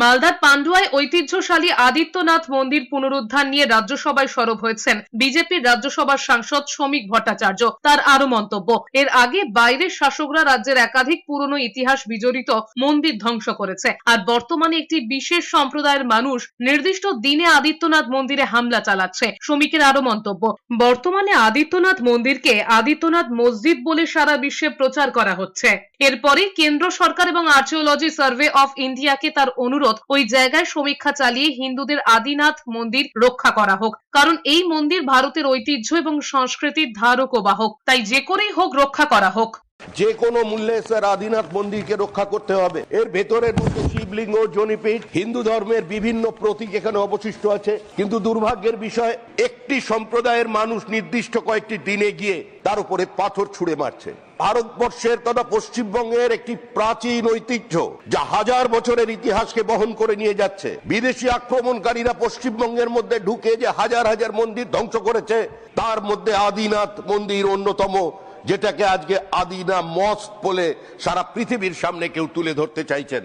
মালদার পান্ডুয়ায় ঐতিহ্যশালী আদিত্যনাথ মন্দির পুনরুদ্ধার নিয়ে রাজ্যসভায় সরব হয়েছেন বিজেপির রাজ্যসভার সাংসদ শ্রমিক ভট্টাচার্য। তার আরও মন্তব্য, এর আগে বাইরের শাসকরা রাজ্যের একাধিক পুরনো ইতিহাস বিজড়িত মন্দির ধ্বংস করেছে। আর বর্তমানে একটি বিশেষ সম্প্রদায়ের মানুষ নির্দিষ্ট দিনে আদিত্যনাথ মন্দিরে হামলা চালাচ্ছে। শ্রমিকের আরও মন্তব্য, বর্তমানে আদিত্যনাথ মন্দিরকে আদিত্যনাথ মসজিদ বলে সারা বিশ্বে প্রচার করা হচ্ছে। এরপরে কেন্দ্র সরকার এবং আর্চিওলজি সার্ভে অফ ইন্ডিয়াকে তার অনুরোধ, ওই জায়গায় সমীক্ষা চালিয়ে হিন্দুদের আদিনাথ মন্দির রক্ষা করা হোক। কারণ এই মন্দির ভারতের ঐতিহ্য এবং সংস্কৃতির ধারক ও বাহক তাই যে করেই হোক, রক্ষা করা হোক। যে কোনো মূল্যে স্যার আদিনাথ মন্দিরকে রক্ষা করতে হবে। এর ভেতরের মধ্যে শিবলিঙ্গ, জনিপীঠ, হিন্দু ধর্মের বিভিন্ন প্রতীক এখানে অবশিষ্ট আছে। কিন্তু দুর্ভাগ্যের বিষয়, একটি সম্প্রদায়ের মানুষ নির্দিষ্ট কয়েকটি দিনে গিয়ে তার উপরে পাথর ছুঁড়ে মারছে। ভারতবর্ষের তথা পশ্চিমবঙ্গের একটি প্রাচীন ঐতিহ্য, যা হাজার বছরের ইতিহাসকে বহন করে নিয়ে যাচ্ছে। বিদেশি আক্রমণকারীরা পশ্চিমবঙ্গের মধ্যে ঢুকে যে হাজার হাজার মন্দির ধ্বংস করেছে, তার মধ্যে আদিনাথ মন্দির অন্যতম। যেটাকে আজকে আদিনা মস্ত বলে সারা পৃথিবীর সামনে কেউ তুলে ধরতে চাইছেন।